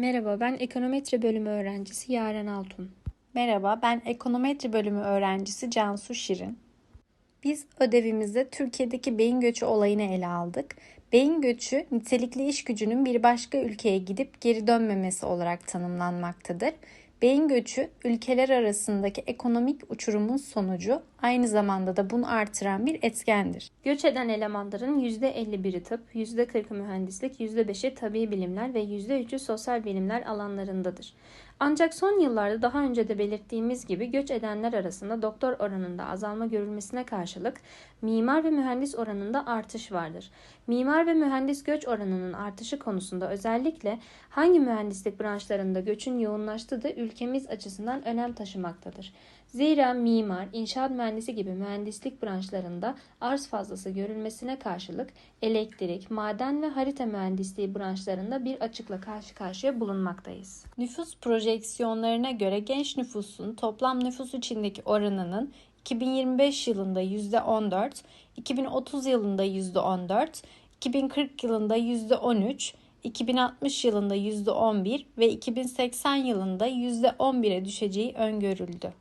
Merhaba, ben ekonometri bölümü öğrencisi Yaren Altun. Merhaba, ben ekonometri bölümü öğrencisi Cansu Şirin. Biz ödevimizde Türkiye'deki beyin göçü olayını ele aldık. Beyin göçü, nitelikli iş gücünün bir başka ülkeye gidip geri dönmemesi olarak tanımlanmaktadır. Beyin göçü, ülkeler arasındaki ekonomik uçurumun sonucu, aynı zamanda da bunu artıran bir etkendir. Göç eden elemanların %51'i tıp, %40'ı mühendislik, %5'i tabi bilimler ve %3'ü sosyal bilimler alanlarındadır. Ancak son yıllarda daha önce de belirttiğimiz gibi göç edenler arasında doktor oranında azalma görülmesine karşılık mimar ve mühendis oranında artış vardır. Mimar ve mühendis göç oranının artışı konusunda özellikle hangi mühendislik branşlarında göçün yoğunlaştığı da ülkemiz açısından önem taşımaktadır. Zira mimar, inşaat mühendisi gibi mühendislik branşlarında arz fazlası görülmesine karşılık elektrik, maden ve harita mühendisliği branşlarında bir açıkla karşı karşıya bulunmaktayız. Nüfus projeksiyonlarına göre genç nüfusun toplam nüfus içindeki oranının 2025 yılında %14, 2030 yılında %14, 2040 yılında %13, 2060 yılında %11 ve 2080 yılında %11'e düşeceği öngörüldü.